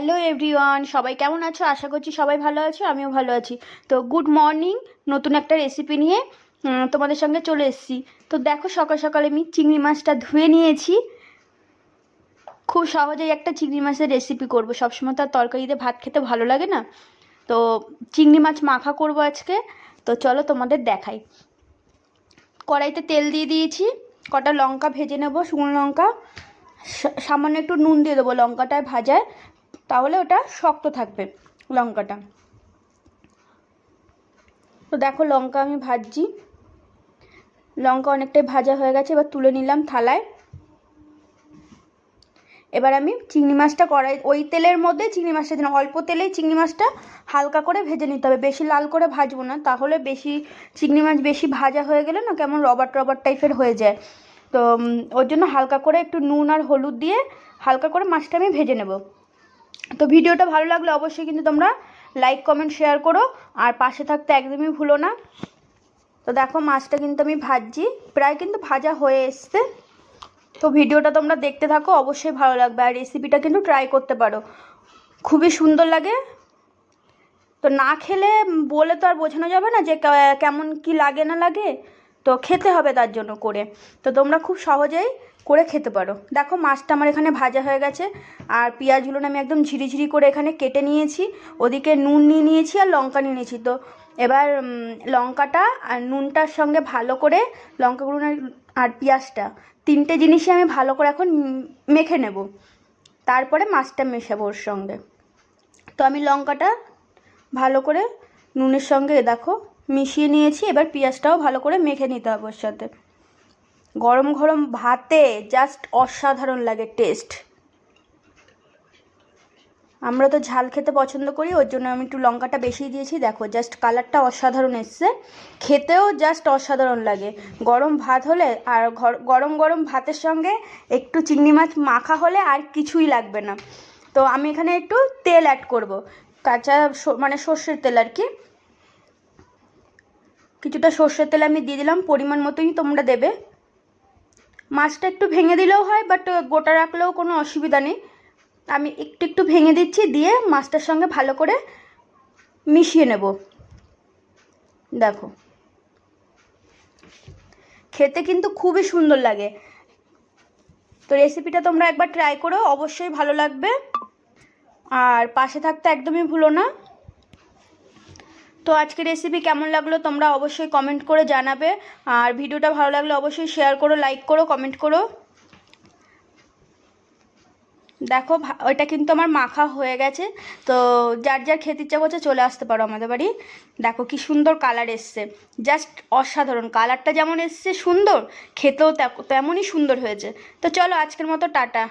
Hello everyone সবাই কেমন আছো? আশা করছি সবাই ভালো আছো, আমিও ভালো আছি। তো গুড মর্নিং নতুন একটা রেসিপি নিয়ে তোমাদের সঙ্গে চলে এসেছি। তো দেখো সকাল সকালে আমি চিংড়ি মাছটা ধুয়ে নিয়েছি। খুব সহজেই একটা চিংড়ি মাছের রেসিপি করব। সবসময় তো আর তরকারিতে ভাত খেতে ভালো লাগে না। তো চিংড়ি মাছ মাখা করব আজকে। তো চলো তোমাদের দেখাই। কড়াইতে তেল দিয়ে দিয়েছি। কটা লঙ্কা ভেজে নেব, শুকনো লঙ্কা। সামান্য একটু নুন দিয়ে দেবো। লঙ্কাটায় ভাজায় তাহলে ওটা শক্ত থাকবে লঙ্কাটা। তো দেখো লঙ্কা আমি ভাজছি। লঙ্কা অনেকটাই ভাজা হয়ে গেছে, এবার তুলে নিলাম থালায়। এবার আমি চিংড়ি মাছটা কড়াই, ওই তেলের মধ্যে চিংড়ি মাছটা দিলাম। অল্প তেলেই চিংড়ি মাছটা হালকা করে ভেজে নিতে হবে। বেশি লাল করে ভাজবো না, তাহলে বেশি চিংড়ি মাছ বেশি ভাজা হয়ে গেলে না কেমন রবার রবার টাইপের হয়ে যায়। তো ওর জন্য হালকা করে একটু নুন আর হলুদ দিয়ে হালকা করে মাছটা আমি ভেজে নেব। তো ভিডিওটা ভালো লাগলে অবশ্যই কিন্তু তোমরা লাইক কমেন্ট শেয়ার করো। আর পাশে থাকতে একদমই ভুলো না। তো দেখো, মাছটা কিন্তু আমি ভাজছি। প্রায় কিন্তু ভাজা হয়ে এসছে। তো ভিডিওটা তোমরা দেখতে থাকো, অবশ্যই ভালো লাগবে। আর রেসিপিটা কিন্তু ট্রাই করতে পারো। খুবই সুন্দর লাগে। তো না খেলে বলে তো আর বোঝানো যাবে না যে কেমন কি লাগে না লাগে। তো খেতে হবে তার জন্য করে। তো তোমরা খুব সহজেই করে খেতে পারো। দেখো মাছটা আমার এখানে ভাজা হয়ে গেছে, আর পেঁয়াজগুলো আমি একদম ঝিরিঝিরি করে এখানে কেটে নিয়েছি। ওদিকে নুন নিয়ে নিয়েছি আর লঙ্কা নিয়ে নিয়েছি। তো এবার লঙ্কাটা আর নুনটার সঙ্গে ভালো করে লঙ্কাগুলো আর পেঁয়াজটা, তিনটে জিনিসই আমি ভালো করে এখন মেখে নেব। তারপরে মাছটা মেশাবো ওর সঙ্গে। তো আমি লঙ্কাটা ভালো করে নুনের সঙ্গে, দেখো, মিশিয়ে নিয়েছি। এবার পেঁয়াজটাও ভালো করে মেখে নিতে হবে ওর সাথে। গরম গরম ভাতে জাস্ট অসাধারণ লাগে টেস্ট আমরা তো ঝাল খেতে পছন্দ করি, ওর জন্য আমি একটু লঙ্কাটা বেশি দিয়েছি। দেখো জাস্ট কালারটা অসাধারণ এসছে। খেতেও জাস্ট অসাধারণ লাগে। গরম ভাত হলে আর গরম গরম ভাতের সঙ্গে একটু চিংড়ি মাছ মাখা হলে আর কিছুই লাগবে না। তো আমি এখানে একটু তেল অ্যাড করব। কাঁচা মানে সর্ষের তেল আর কি। কিছুটা সর্ষের তেল আমি দিয়ে দিলাম, পরিমাণ মতোই তোমরা দেবে। মাছটা একটু ভেঙে দিলেও হয় বাট গোটা রাখলেও কোনো অসুবিধা নেই। আমি একটু একটু ভেঙে দিচ্ছি, দিয়ে মাছটার সঙ্গে ভালো করে মিশিয়ে নেব। দেখো। খেতে কিন্তু খুবই সুন্দর লাগে। তো রেসিপিটা তোমরা একবার ট্রাই করো, অবশ্যই ভালো লাগবে। আর পাশে থাকতে একদমই ভুলো না। তো আজকে রেসিপি কেমন লাগল তোমরা অবশ্যই কমেন্ট করে জানাবে। আর ভিডিওটা ভালো লাগলে অবশ্যই শেয়ার করো লাইক করো কমেন্ট করো। দেখো ওইটা কিন্তু আমার মাখা হয়ে গেছে। তো যার যার খেতে ইচ্ছা করছে চলে আসতে পারো আমাদের বাড়ি। দেখো কি সুন্দর কালার এসছে। জাস্ট অসাধারণ। কালারটা যেমন এসছে সুন্দর, খেতেও তেমনই সুন্দর হয়েছে। তো চলো আজকের মতো, টাটা।